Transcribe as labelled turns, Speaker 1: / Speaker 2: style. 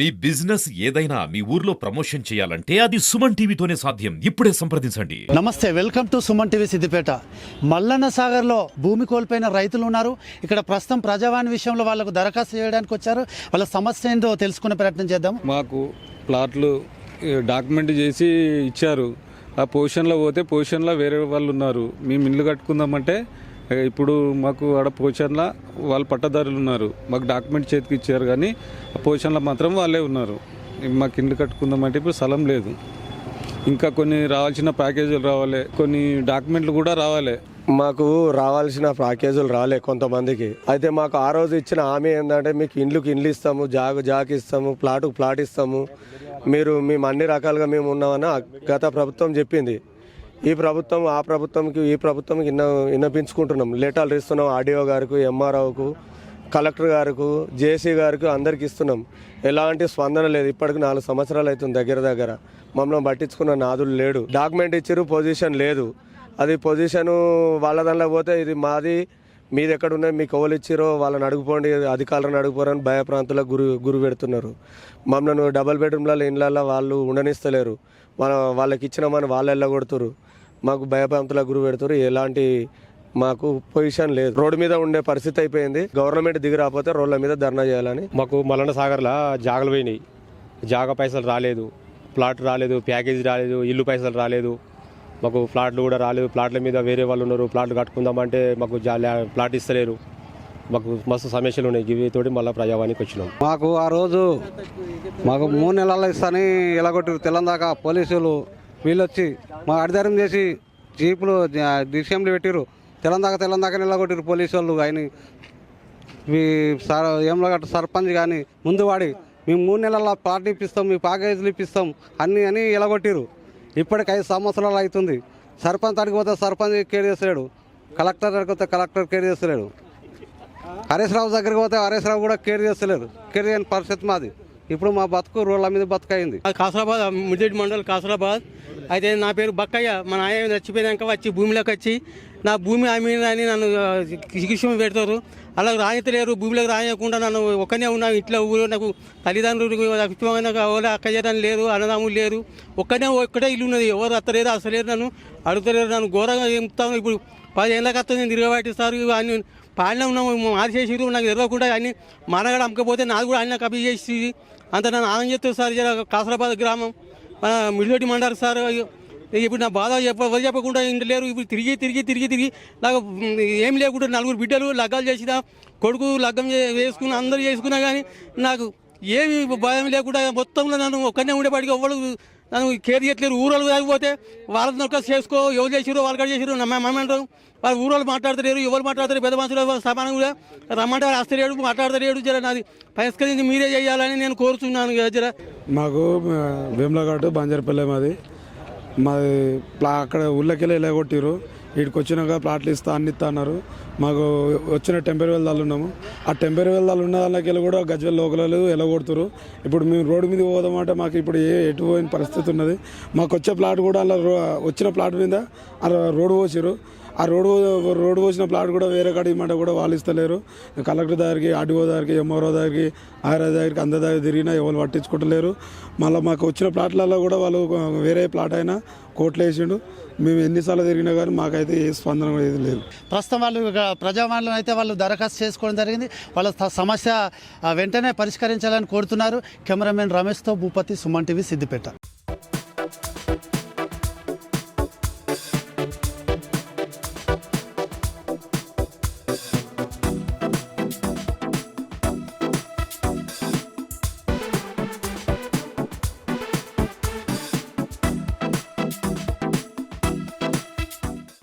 Speaker 1: మీ business ఏదైనా మీ ఊర్లో promotion చేయాలంటే అది సుమన్ టీవీతోనే సాధ్యం. ఇప్పుడే సంప్రదించండి.
Speaker 2: నమస్తే welcome to Suman TV Siddipet. Mallanna సాగర్లో భూమి కోల్పోయిన రైతులు ఉన్నారు. ఇక్కడ ప్రస్తుతం ప్రజావాణి విషయంలో వాళ్ళకు దరఖాస్తు చేయడానికి వచ్చారు. వాళ్ళ సమస్య ఏంటో తెలుసుకునే ప్రయత్నం చేద్దాం.
Speaker 3: మాకు ప్లాట్లు డాక్యుమెంట్ చేసి ఇచ్చారు. ఆ పొజిషన్లో పోతే పొజిషన్లో వేరే వాళ్ళు ఉన్నారు. మేము ఇల్లు కట్టుకుందామంటే ఇప్పుడు మాకు ఆడ పొజిషన్లో వాళ్ళు పట్టదారులు ఉన్నారు. మాకు డాక్యుమెంట్ చేతికి ఇచ్చారు కానీ ఆ పొజిషన్లో మాత్రం వాళ్ళే ఉన్నారు. మాకు ఇల్లు కట్టుకుందామంటే ఇప్పుడు స్థలం లేదు. ఇంకా కొన్ని రావాల్సిన ప్యాకేజీలు రావాలి. కొన్ని డాక్యుమెంట్లు కూడా రావాలి.
Speaker 4: మాకు రావాల్సిన ప్యాకేజీలు రాలే కొంతమందికి. అయితే మాకు ఆ రోజు ఇచ్చిన హామీ ఏంటంటే మీకు ఇండ్లుకి ఇండ్లు ఇస్తాము జాగు జాగ్ ఇస్తాము ప్లాటుకు ప్లాట్ ఇస్తాము. మీరు మేము అన్ని రకాలుగా మేము ఉన్నామని ఆ గత ప్రభుత్వం చెప్పింది. ఈ ప్రభుత్వం ఆ ప్రభుత్వంకి ఈ ప్రభుత్వంకి ఇన్న విన్నపించుకుంటున్నాం లేటాలు ఇస్తున్నాం ఆర్డీఓ గారికి ఎంఆర్ఓకు కలెక్టర్ గారికి జేసీ గారికి అందరికి ఇస్తున్నాం. ఎలాంటి స్పందన లేదు. ఇప్పటికి నాలుగు సంవత్సరాలు అవుతుంది దగ్గర దగ్గర. మమ్మల్ని పట్టించుకున్న నాదులు లేడు. డాక్యుమెంట్ ఇచ్చారు పొజిషన్ లేదు. అది పొజిషన్ వాళ్ళ దానిలో పోతే ఇది మాది మీది ఎక్కడ ఉన్నాయి మీకు ఎవరు ఇచ్చారో వాళ్ళని అడుగుపోండి అధికారులను అడుగుపోరని భయ ప్రాంతాలకు గురి గురి పెడుతున్నారు. మమ్మల్ని డబల్ బెడ్రూమ్లలో ఇండ్లలో వాళ్ళు ఉండనిస్తలేరు. మన వాళ్ళకి ఇచ్చినామని వాళ్ళు వెళ్ళగొడుతురు. మాకు భయప్రాంతాలకు గురి పెడుతురు ఎలాంటి మాకు పొజిషన్ లేదు. రోడ్డు మీద ఉండే పరిస్థితి అయిపోయింది. గవర్నమెంట్ దిగి రాకపోతే రోడ్ల మీద ధర్నా చేయాలని.
Speaker 5: మాకు మలన సాగర్లో జాగలు పోయినాయి. జాగ పైసలు రాలేదు. ప్లాట్ రాలేదు ప్యాకేజీ రాలేదు ఇల్లు పైసలు రాలేదు. మాకు ప్లాట్లు కూడా రాలేదు. ప్లాట్ల మీద వేరే వాళ్ళు ఉన్నారు. ప్లాట్లు కట్టుకుందామంటే మాకు జా- ప్లాట్ ఇస్తలేరు. మాకు మస్తు సమస్యలు ఉన్నాయి. ఇవితోటి మళ్ళీ ప్రజావానికి వచ్చినాం.
Speaker 6: మాకు ఆ రోజు మాకు మూడు నెలలు ఇస్తాని ఎలాగొట్టారు. తెల్లందాక పోలీసులు వీళ్ళు వచ్చి మా అడిదారం చేసి జీపులు డిసిఎంలు పెట్టిరు. తెల్లందాక తెల్లందాక నిలగొట్టిరు పోలీసు వాళ్ళు ఆయన మీ సర్ ఏంలో సర్పంచ్ కానీ ముందు వాడి. మేము మూడు నెలల పార్టీ ఇప్పిస్తాం మీ ప్యాకేజీలు ఇప్పిస్తాం. అన్నీ అని ఎలగొట్టిరు. ఇప్పటికి ఐదు సంవత్సరాలు అవుతుంది. సర్పంచ్ అడిగి పోతే సర్పంచ్ కేర్ చేస్తలేడు. కలెక్టర్ అడిగి పోతే కలెక్టర్ కేర్ చేస్తలేడు. హరీష్ రావు దగ్గరికి పోతే హరీష్ రావు కూడా కేర్ చేస్తలేరు కేర్ చేయని పరిస్థితి మాది. ఇప్పుడు మా బతుకు రోడ్ల మీద బతుకైంది.
Speaker 7: అది కాసరాబాద్ ముద్దేటి మండల్ కాసరాబాద్. అయితే నా పేరు బక్కయ్య. మా నాయ చచ్చిపోయాక వచ్చి భూమిలోకి వచ్చి నా భూమి ఆమె అని నన్ను చికిత్స పెడతారు. అలా రాయతలేరు భూమిలోకి రాయకుండా నన్ను ఒక్కనే ఉన్నా ఇంట్లో ఊరు నాకు తల్లిదండ్రులు నాకు ఎవరు అక్క చేయడం లేరు అన్నదమ్ములు లేరు. ఒక్కనే ఒక్కటే ఇల్లు ఉన్నది. ఎవరు అత్తలేరు అసలేరు నన్ను అడుగుతలేరు నన్ను ఘోరంగా చెప్తాను ఇప్పుడు పది ఏళ్ళకి వస్తుంది నేను తిరగబట్టిస్తారు అన్ని పాలన ఉన్నాము మార్చేసిరు నాకు తెలియకుండా అన్ని మనగడ అమ్మకపోతే నాది కూడా ఆయన కబీ చేసి అంత నన్ను ఆనందం చేస్తారు సార్ కాసరాబాద్ గ్రామం. మన మిడిదొడ్డి మండారు సార్ ఇప్పుడు నా బాధ చెప్ప చెప్పకుండా ఇంటి లేరు. ఇప్పుడు తిరిగి తిరిగి తిరిగి తిరిగి నాకు ఏం లేకుండా నలుగురు బిడ్డలు లగ్గాలు చేసినా కొడుకు లగ్గం చే- వేసుకున్న అందరూ చేసుకున్నా కానీ నాకు ఏమి భయం లేకుండా మొత్తంలో నన్ను ఒక్కనే ఉండేపాటికి ఎవరు నన్ను కేర్ చేయట్లేరు ఊరలు కాకపోతే వాళ్ళని ఒక చేసుకో ఎవరు చేసిరో వాళ్ళు కూడా చేసిరు మమ్మంటారు వాళ్ళు ఊరోళ్ళు మాట్లాడతలేరు ఎవరు మాట్లాడతారు పెద్ద మనుషులు సమానం కూడా రమ్మంటారు వస్తలేడు మాట్లాడతలేడు జర నాది. పరిష్కరించి మీరే చేయాలని నేను కోరుతున్నాను జర.
Speaker 8: మాకు వేములఘాటు బంజారపల్లె మాది. మాది ప్లా అక్కడ ఊళ్ళకెళ్ళి వెళ్ళగొట్టిరు వీడికి వచ్చినాక ప్లాట్లు ఇస్తా అన్ని ఇస్తా అన్నారు. మాకు వచ్చిన టెంపరీ వెళ్దాలు ఉన్నాము. ఆ టెంపరీ వెళ్దాలు ఉన్న దానికెళ్ళి కూడా గజ్వెల్ లోకలు వెళ్ళగొడుతురు ఇప్పుడు మేము రోడ్డు మీద పోదామంటే మాకు ఇప్పుడు ఏ ఎటు పోయిన పరిస్థితి ఉన్నది? మాకు వచ్చే ప్లాట్ కూడా అలా రో- వచ్చిన ప్లాట్ మీద అలా రోడ్డు పోసిరు ఆ రోడ్డు రోడ్డు పోసిన ప్లాట్ కూడా వేరే కాడ ఇమ్మంటే కూడా వాళ్ళు ఇస్తలేరు. కలెక్టర్ దగ్గరికి ఆర్డీఓ దగ్గరికి ఎంఆర్ఓ దగ్గరికి ఆర్ఐ దగ్గరికి అందరి దగ్గర తిరిగినా ఎవరు పట్టించుకుంటలేరు. మళ్ళీ మాకు వచ్చిన ప్లాట్లలో కూడా వాళ్ళు వేరే ప్లాట్ అయినా కోట్లు వేసిండు. మేము ఎన్నిసార్లు తిరిగినా కానీ మాకైతే ఏ స్పందన కూడా ఏది లేదు.
Speaker 2: ప్రస్తుతం వాళ్ళు ఇక ప్రజావాణిలో అయితే వాళ్ళు దరఖాస్తు చేసుకోవడం జరిగింది. వాళ్ళ సమస్య వెంటనే పరిష్కరించాలని కోరుతున్నారు. కెమెరామెన్ రమేష్తో భూపతి సుమన్ టీవీ సిద్దిపేట.